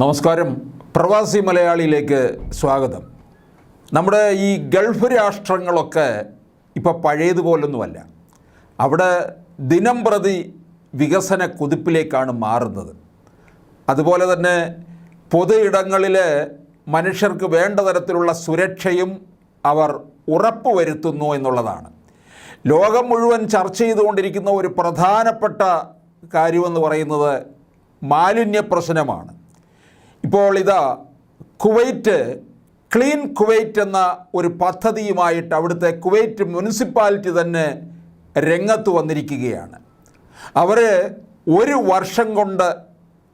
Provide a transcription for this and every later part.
നമസ്കാരം. പ്രവാസി മലയാളിയിലേക്ക് സ്വാഗതം. നമ്മുടെ ഈ ഗൾഫ് രാഷ്ട്രങ്ങളൊക്കെ ഇപ്പോൾ പഴയതുപോലൊന്നുമല്ല. അവിടെ ദിനം പ്രതി വികസന കുതിപ്പിലേക്കാണ് മാറുന്നത്. അതുപോലെ തന്നെ പൊതു ഇടങ്ങളിൽ മനുഷ്യർക്ക് വേണ്ട തരത്തിലുള്ള സുരക്ഷയും അവർ ഉറപ്പുവരുത്തുന്നു എന്നുള്ളതാണ്. ലോകം മുഴുവൻ ചർച്ച ചെയ്തുകൊണ്ടിരിക്കുന്ന ഒരു പ്രധാനപ്പെട്ട കാര്യമെന്ന് പറയുന്നത് മാലിന്യ പ്രശ്നമാണ് ഇപ്പോൾ ഇതാ കുവൈറ്റ് ക്ലീൻ കുവൈറ്റ് എന്ന ഒരു പദ്ധതിയുമായിട്ട് അവിടുത്തെ കുവൈറ്റ് മുനിസിപ്പാലിറ്റി തന്നെ രംഗത്ത് വന്നിരിക്കുകയാണ്. അവർ ഒരു വർഷം കൊണ്ട്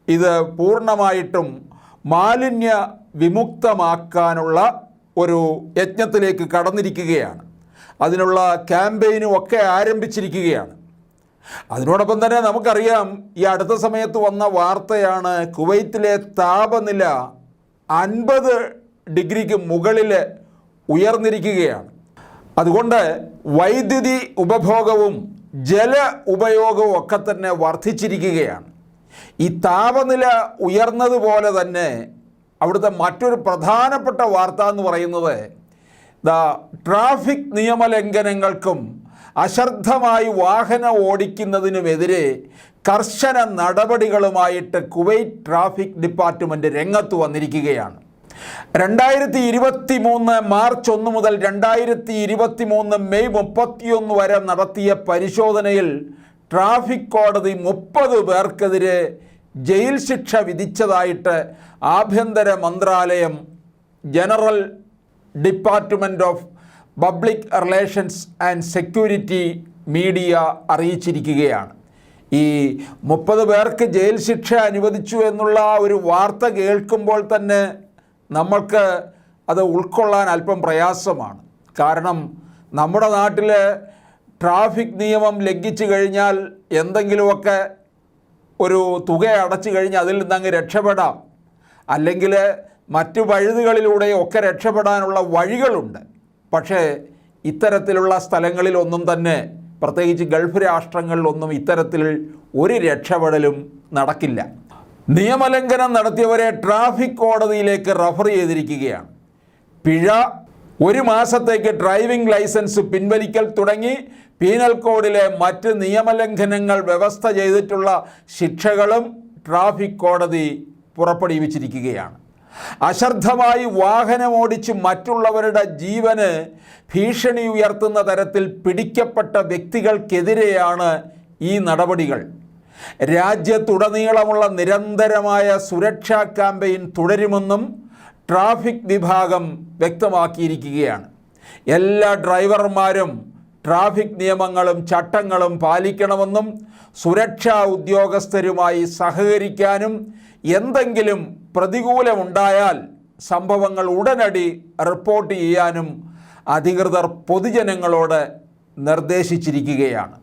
ഇത് പൂർണമായിട്ടും മാലിന്യ വിമുക്തമാക്കാനുള്ള ഒരു യജ്ഞത്തിലേക്ക് കടന്നിരിക്കുകയാണ്. അതിനുള്ള ക്യാമ്പയിനും ഒക്കെ ആരംഭിച്ചിരിക്കുകയാണ്. അതിനോടൊപ്പം തന്നെ നമുക്കറിയാം ഈ അടുത്ത സമയത്ത് വന്ന വാർത്തയാണ് കുവൈത്തിലെ താപനില അൻപത് ഡിഗ്രിക്ക് മുകളിൽ ഉയർന്നിരിക്കുകയാണ്. അതുകൊണ്ട് വൈദ്യുതി ഉപഭോഗവും ജല ഉപയോഗവും ഒക്കെ തന്നെ വർദ്ധിച്ചിരിക്കുകയാണ്. ഈ താപനില ഉയർന്നതുപോലെ തന്നെ അവിടുത്തെ മറ്റൊരു പ്രധാനപ്പെട്ട വാർത്ത എന്ന് പറയുന്നത് ദ ട്രാഫിക് നിയമലംഘനങ്ങൾക്കും അശ്രദ്ധമായി വാഹനം ഓടിക്കുന്നതിനുമെതിരെ കർശന നടപടികളുമായിട്ട് കുവൈറ്റ് ട്രാഫിക് ഡിപ്പാർട്ട്മെന്റ് രംഗത്ത് വന്നിരിക്കുകയാണ്. രണ്ടായിരത്തി ഇരുപത്തി മൂന്ന് മാർച്ച് ഒന്ന് മുതൽ രണ്ടായിരത്തി ഇരുപത്തി മൂന്ന് മെയ് മുപ്പത്തിയൊന്ന് വരെ നടത്തിയ പരിശോധനയിൽ ട്രാഫിക് കോടതി മുപ്പത് പേർക്കെതിരെ ജയിൽ ശിക്ഷ വിധിച്ചതായിട്ട് ആഭ്യന്തര മന്ത്രാലയം general department of public relations and security media അറിയിച്ചിരിക്കുകയാണ്. ഈ മുപ്പത് പേർക്ക് ജയിൽ ശിക്ഷ അനുവദിച്ചു എന്നുള്ള ഒരു വാർത്ത കേൾക്കുമ്പോൾ തന്നെ നമ്മൾക്ക് അത് ഉൾക്കൊള്ളാൻ അല്പം പ്രയാസമാണ്. കാരണം നമ്മുടെ നാട്ടിൽ ട്രാഫിക് നിയമം ലംഘിച്ചു കഴിഞ്ഞാൽ എന്തെങ്കിലുമൊക്കെ ഒരു തുക അടച്ചു കഴിഞ്ഞാൽ അതിൽ നിന്ന് അങ്ങ് രക്ഷപ്പെടാം. അല്ലെങ്കിൽ മറ്റു വഴുതുകളിലൂടെ ഒക്കെ രക്ഷപ്പെടാനുള്ള വഴികളുണ്ട്. പക്ഷേ ഇത്തരത്തിലുള്ള സ്ഥലങ്ങളിലൊന്നും തന്നെ പ്രത്യേകിച്ച് ഗൾഫ് രാഷ്ട്രങ്ങളിലൊന്നും ഇത്തരത്തിൽ ഒരു രക്ഷപ്പെടലും നടക്കില്ല. നിയമലംഘനം നടത്തിയവരെ ട്രാഫിക് കോടതിയിലേക്ക് റഫർ ചെയ്തിരിക്കുകയാണ്. പിഴ ഒരു മാസത്തേക്ക് ഡ്രൈവിംഗ് ലൈസൻസ് പിൻവലിക്കൽ തുടങ്ങി പീനൽ കോഡിലെ മറ്റ് നിയമലംഘനങ്ങൾ വ്യവസ്ഥ ചെയ്തിട്ടുള്ള ശിക്ഷകളും ട്രാഫിക് കോടതി പുറപ്പെടുവിച്ചിരിക്കുകയാണ്. അശ്രദ്ധമായി വാഹനമോടിച്ച് മറ്റുള്ളവരുടെ ജീവന് ഭീഷണി ഉയർത്തുന്ന തരത്തിൽ പിടിക്കപ്പെട്ട വ്യക്തികൾക്കെതിരെയാണ് ഈ നടപടികൾ. രാജ്യത്തുടനീളമുള്ള നിരന്തരമായ സുരക്ഷാ ക്യാമ്പയിൻ തുടരുമെന്നും ട്രാഫിക് വിഭാഗം വ്യക്തമാക്കിയിരിക്കുകയാണ്. എല്ലാ ഡ്രൈവർമാരും ട്രാഫിക് നിയമങ്ങളും ചട്ടങ്ങളും പാലിക്കണമെന്നും സുരക്ഷാ ഉദ്യോഗസ്ഥരുമായി സഹകരിക്കാനും എന്തെങ്കിലും പ്രതികൂലമുണ്ടായാൽ സംഭവങ്ങൾ ഉടനടി റിപ്പോർട്ട് ചെയ്യാനും അധികൃതർ പൊതുജനങ്ങളോട് നിർദ്ദേശിച്ചിരിക്കുകയാണ്.